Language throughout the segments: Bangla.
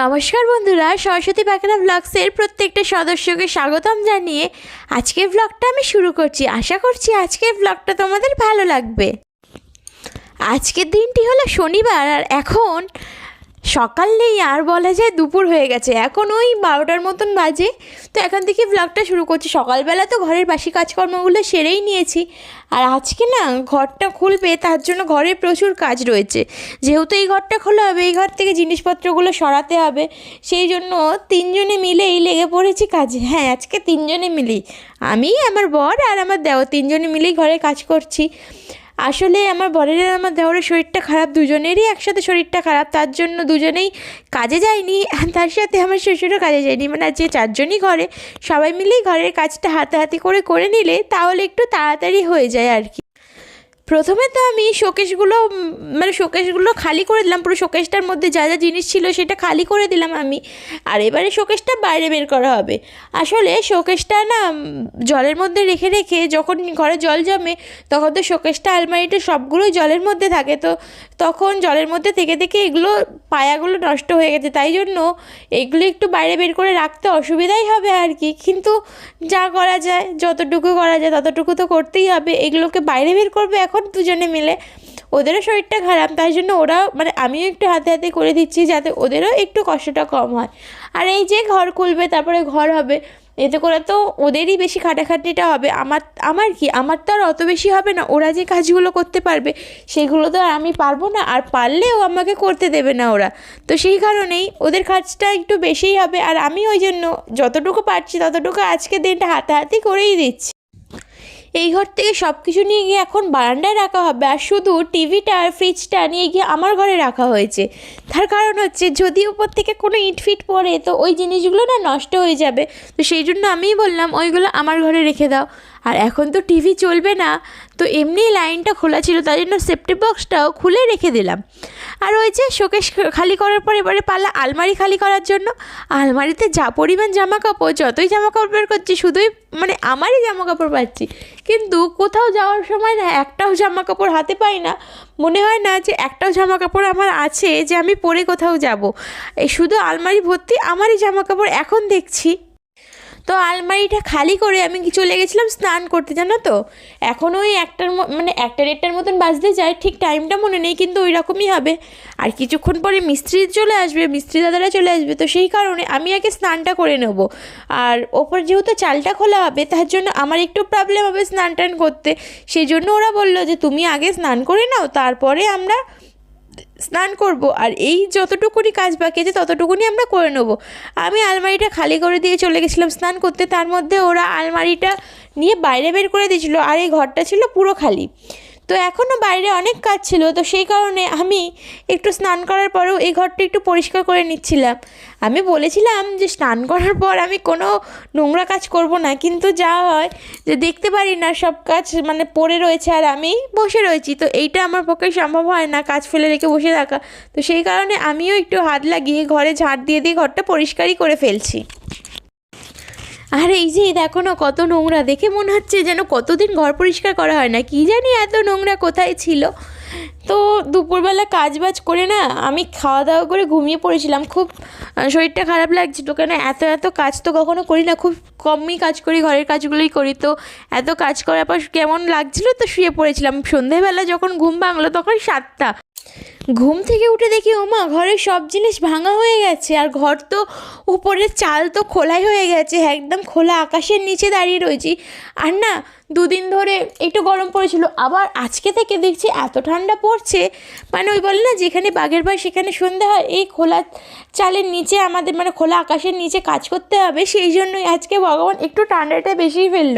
নমস্কার বন্ধুরা, সরস্বতী পাখিরা ব্লগসের প্রত্যেকটা সদস্যকে স্বাগতম জানিয়ে আজকের ব্লগটা আমি শুরু করছি। আশা করছি আজকের ব্লগটা তোমাদের ভালো লাগবে। আজকের দিনটি হলো শনিবার আর এখন সকাল নেই আর বলা যায় দুপুর হয়ে গেছে। এখন ওই বারোটার মতন বাজে। তো এখন থেকে ব্লগটা শুরু করছি। সকালবেলা তো ঘরের বাসি কাজকর্মগুলো সেরেই নিয়েছি। আর আজকে না, ঘরটা খুলবে, তার জন্য ঘরে প্রচুর কাজ রয়েছে। যেহেতু এই ঘরটা খোলা হবে, এই ঘর থেকে জিনিসপত্রগুলো সরাতে হবে। সেই জন্য তিনজনে মিলেই লেগে পড়েছি কাজে। হ্যাঁ আজকে তিনজনে মিলেই। আমি, আমার বর আর আমার দেওর তিনজনে মিলেই ঘরে কাজ করছি। আসলে আমার বরের আর আমার দেওয়ারের শরীরটা খারাপ, দুজনেরই একসাথে শরীরটা খারাপ, তার জন্য দুজনেই কাজে যায়নি তার সাথে আমার শ্বশুরও কাজে যায়নি। মানে যে চারজনই ঘরে, সবাই মিলেই ঘরের কাজটা হাতাহাতি করে করে নিলে তাহলে একটু তাড়াতাড়ি হয়ে যায় আর কি। প্রথমে তো আমি শোকেশগুলো মানে শোকেশগুলো খালি করে দিলাম, পুরো শোকেশটার মধ্যে যা যা জিনিস ছিল সেটা খালি করে দিলাম আমি। আর এবারে শোকেশটা বাইরে বের করা হবে। আসলে শোকেশটা না জলের মধ্যে রেখে রেখে যখন ঘরে জল জমে, তখন তো শোকেশটা আলমারিটা সবগুলোই জলের মধ্যে থাকে। তো তখন জলের মধ্যে থেকে থেকে এগুলো, পায়াগুলো নষ্ট হয়ে গেছে। তাই জন্য এগুলো একটু বাইরে বের করে রাখতে অসুবিধাই হবে আর কি। কিন্তু যা করা যায়, যতটুকু করা যায়, ততটুকু তো করতেই হবে। এগুলোকে বাইরে বের করবে এখন দুজনে মিলে ওদেরও শরীরটা খারাপ, তাই জন্য ওরাও মানে আমিও একটু হাতে হাতে করে দিচ্ছি যাতে ওদেরও একটু কষ্টটা কম হয়। আর এই যে ঘর খুলবে, তারপরে ঘর হবে, এতে করে তো ওদেরই বেশি খাটাখাটনিটা হবে। আমার আমার কি, আমার তো আর অত বেশি হবে না, ওরা যে কাজগুলো করতে পারবে, সেগুলো তো আমি পারব না, আর পারলেও আমাকে করতে দেবে না ওরা। তো সেই কারণেই ওদের কাজটা একটু বেশিই হবে, আর আমি ওই জন্য যতটুকু পারছি, ততটুকু আজকে দিনটা হাতাহাতি করেই দিচ্ছি। এই ঘর থেকে সব কিছু নিয়ে গিয়ে এখন বারান্দায় রাখা হবে আর শুধু টিভিটা আর ফ্রিজটা নিয়ে গিয়ে আমার ঘরে রাখা হয়েছে। তার কারণ হচ্ছে যদি উপর থেকে কোনো ইট ফিট পড়ে তো ওই জিনিসগুলো না নষ্ট হয়ে যাবে। তো সেই জন্য আমিই বললাম, ওইগুলো আমার ঘরে রেখে দাও। আর এখন তো টিভি চলবে না, তো এমনি লাইনটা খোলা ছিল তাই জন্য সেফটি বক্সটাও খুলে রেখে দিলাম। আর ওই যে শোকেশ খালি করার পর এবারে পাল্লা আলমারি খালি করার জন্য। আলমারিতে যা পরিমাণ জামা কাপড় যতই জামা কাপড় বের করছি, শুধুই মানে আমারই জামা কাপড় পাচ্ছি। কিন্তু কোথাও যাওয়ার সময় না একটাও জামা কাপড় হাতে পাই না। মনে হয় না যে একটাও জামা কাপড় আমার আছে যে আমি পরে কোথাও যাব। এই শুধু আলমারি ভর্তি, আমারই জামা কাপড় এখন দেখছি। তো আলমারিটা খালি করে আমি চলে গেছিলাম স্নান করতে, জানো তো? এখন ওই একটার মানে একটা দেড়টার মতন বাজতে যায়, ঠিক টাইমটা মনে নেই, কিন্তু ওই রকমই হবে। আর কিছুক্ষণ পরে মিস্ত্রি চলে আসবে, মিস্ত্রি দাদারা চলে আসবে, তো সেই কারণে আমি আগে স্নানটা করে নেব। আর ওপর যেহেতু চালটা খোলা হবে, তার জন্য আমার একটু প্রবলেম হবে স্নান টান করতে। সেই জন্য ওরা বলল যে, তুমি আগে স্নান করে নাও, তারপরে আমরা স্নান করব আর এই যতটুকুনি কাজ বাকি আছে ততটুকুনি আমরা করে নেব। আমি আলমারিটা খালি করে দিয়ে চলে গেছিলাম স্নান করতে, তার মধ্যে ওরা আলমারিটা নিয়ে বাইরে বের করে দিয়েছিল আর এই ঘরটা ছিল পুরো খালি। তো এখনও বাইরে অনেক কাজ ছিল, তো সেই কারণে আমি একটু স্নান করার পরেও এই ঘরটা একটু পরিষ্কার করে নিচ্ছিলাম। আমি বলেছিলাম যে স্নান করার পর আমি কোনো নোংরা কাজ করব না, কিন্তু যা হয় যে দেখতে পারি না সব কাজ মানে পড়ে রয়েছে আর আমি বসে রয়েছি, তো এইটা আমার পক্ষে সম্ভব হয় না কাজ ফেলে রেখে বসে থাকা। তো সেই কারণে আমিও একটু হাত লাগিয়ে ঘরে ঝাঁট দিয়ে দিয়ে ঘরটা পরিষ্কারই করে ফেলছি। আর, এই যে দেখো না কত নোংরা। দেখে মনে হচ্ছে যেন কতদিন ঘর পরিষ্কার করা হয় না। কি জানি এত নোংরা কোথায় ছিল। তো দুপুরবেলা কাজ বাজ করে না আমি খাওয়া দাওয়া করে ঘুমিয়ে পড়েছিলাম। খুব শরীরটা খারাপ লাগছিল কেন এত এত কাজ তো কখনো করি না। খুব কমই কাজ করি, ঘরের কাজগুলোই করি। তো এত কাজ করার পর কেমন লাগছিল তো শুয়ে পড়েছিলাম। সন্ধেবেলা যখন ঘুম ভাঙলো তখন সাতটা। ঘুম থেকে উঠে দেখি ওমা ঘরের সব জিনিস ভাঙা হয়ে গেছে আর ঘর তো উপরের চাল তো খোলাই হয়ে গেছে, একদম খোলা আকাশের নিচে দাঁড়িয়ে রয়েছি। আর না, দুদিন ধরে একটু গরম পড়েছিল, আবার আজকে থেকে দেখছি এত ঠান্ডা পড়ছে। মানে ওই বলে না, যেখানে বাঘের ভাই সেখানে সন্ধ্যা হয়, এই খোলা চালের নিচে আমাদের মানে খোলা আকাশের নিচে কাজ করতে হবে, সেই জন্যই আজকে ভগবান একটু ঠান্ডাটা বেশিই ফেলল।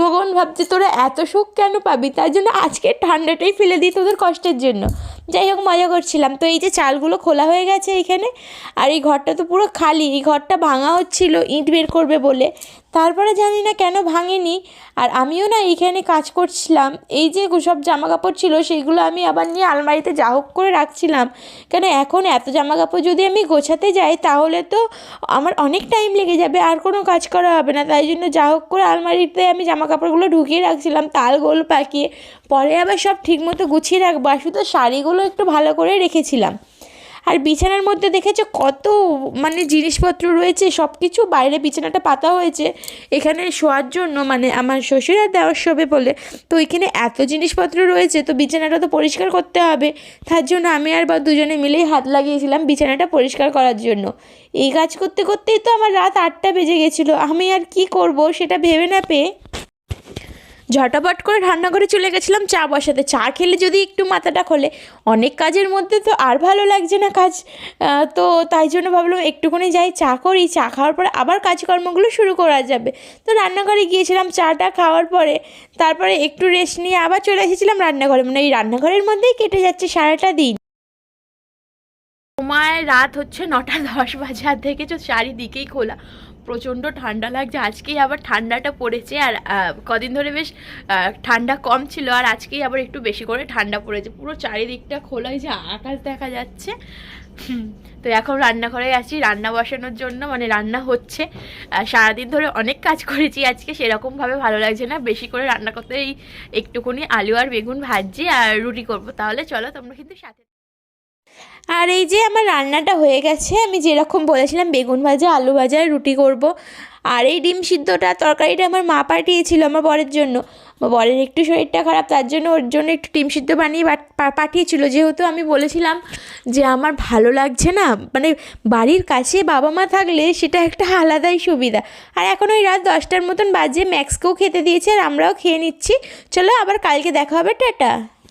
ভগবান ভাবছে, তোরা এত সুখ কেন পাবি? তার জন্য আজকে ঠান্ডাটাই ফেলে দিই তোদের কষ্টের জন্য। যাই হোক, মজা করছিলাম। তো এই যে চালগুলো খোলা হয়ে গেছে এইখানে আর এই ঘরটা তো পুরো খালি, এই ঘরটা ভাঙা হচ্ছিল, ইট বের করবে বলে। তারপরে জানি না কেন ভাঙেনি। আর আমিও না এইখানে কাজ করছিলাম। এই যে সব জামা কাপড় ছিল, সেইগুলো আমি আবার নিয়ে আলমারিতে যা হোক করে রাখছিলাম। কেন এখন এত জামা কাপড় যদি আমি গোছাতে যাই, তাহলে তো আমার অনেক টাইম লেগে যাবে, আর কোনো কাজ করা হবে না। তাই জন্য যা হোক করে আলমারিতে আমি জামা কাপড়গুলো ঢুকিয়ে রাখছিলাম, তাল গোল পাকিয়ে। পরে আবার সব ঠিকমতো গুছিয়ে রাখব। আর শুধু শাড়িগুলো একটু ভালো করে রেখেছিলাম। আর বিছানার মধ্যে দেখেছ কত মানে জিনিসপত্র রয়েছে সব কিছু বাইরে বিছানাটা পাতা হয়েছে। এখানে শোয়ার জন্য মানে আমার শ্বশুর আর দেওয়ার শোবে বলে। তো এখানে এত জিনিসপত্র রয়েছে, তো বিছানাটা তো পরিষ্কার করতে হবে। তার জন্য আমি আর বা দুজনে মিলেই হাত লাগিয়েছিলাম বিছানাটা পরিষ্কার করার জন্য। এই কাজ করতে করতেই তো আমার রাত আটটা বেজে গেছিল। আমি আর কি করব সেটা ভেবে না পেয়ে ঝটাপট করে রান্নাঘরে চলে গেছিলাম, চা বসাতে। চা খেলে যদি একটু মাথাটা খোলে, অনেক কাজের মধ্যে তো আর ভালো লাগছে না কাজ। তো তাই জন্য ভাবলাম একটুখানি যাই, চা করি। চা খাওয়ার পরে আবার কাজকর্মগুলো শুরু করা যাবে। তো রান্নাঘরে গিয়েছিলাম চাটা খাওয়ার পরে, তারপরে একটু রেস্ট নিয়ে আবার চলে এসেছিলাম রান্নাঘরে। মানে এই রান্নাঘরের মধ্যেই কেটে যাচ্ছে সারাটা দিন। সময় রাত হচ্ছে নটা দশ বাজার থেকে চারিদিকেই খোলা। প্রচণ্ড ঠান্ডা লাগছে। আজকেই আবার ঠান্ডাটা পড়েছে আর কদিন ধরে বেশ ঠান্ডা কম ছিল আর আজকেই আবার একটু বেশি করে ঠান্ডা পড়েছে। পুরো চারিদিকটা খোলাই যে আকাশ দেখা যাচ্ছে। তো এখন রান্নাঘরে আছি, রান্না বসানোর জন্য মানে রান্না হচ্ছে। সারাদিন ধরে অনেক কাজ করেছি আজকে, সেরকমভাবে ভালো লাগছে না। বেশি করে রান্না করতে এই একটুখানি আলু আর বেগুন ভাজি আর রুটি করব। তাহলে চলো তোমরা কিন্তু সাথে আর এই যে আমার রান্নাটা হয়ে গেছে, আমি যেরকম বলেছিলাম বেগুন ভাজা, আলু ভাজা, রুটি করব। আর এই ডিম সিদ্ধটা, তরকারিটা আমার মা পাঠিয়েছিল আমার বরের জন্য। বরের একটু শরীরটা খারাপ, তার জন্য ওর জন্য একটু ডিম সিদ্ধ বানিয়ে পাঠ- পাঠিয়েছিল। যেহেতু আমি বলেছিলাম যে আমার ভালো লাগছে না মানে বাড়ির কাছে বাবা মা থাকলে সেটা একটা আলাদাই সুবিধা। আর এখন ওই রাত দশটার মতন বাজে, ম্যাক্সকেও খেতে দিয়েছে আর আমরাও খেয়ে নিচ্ছি। চলো আবার কালকে দেখা হবে, টাটা।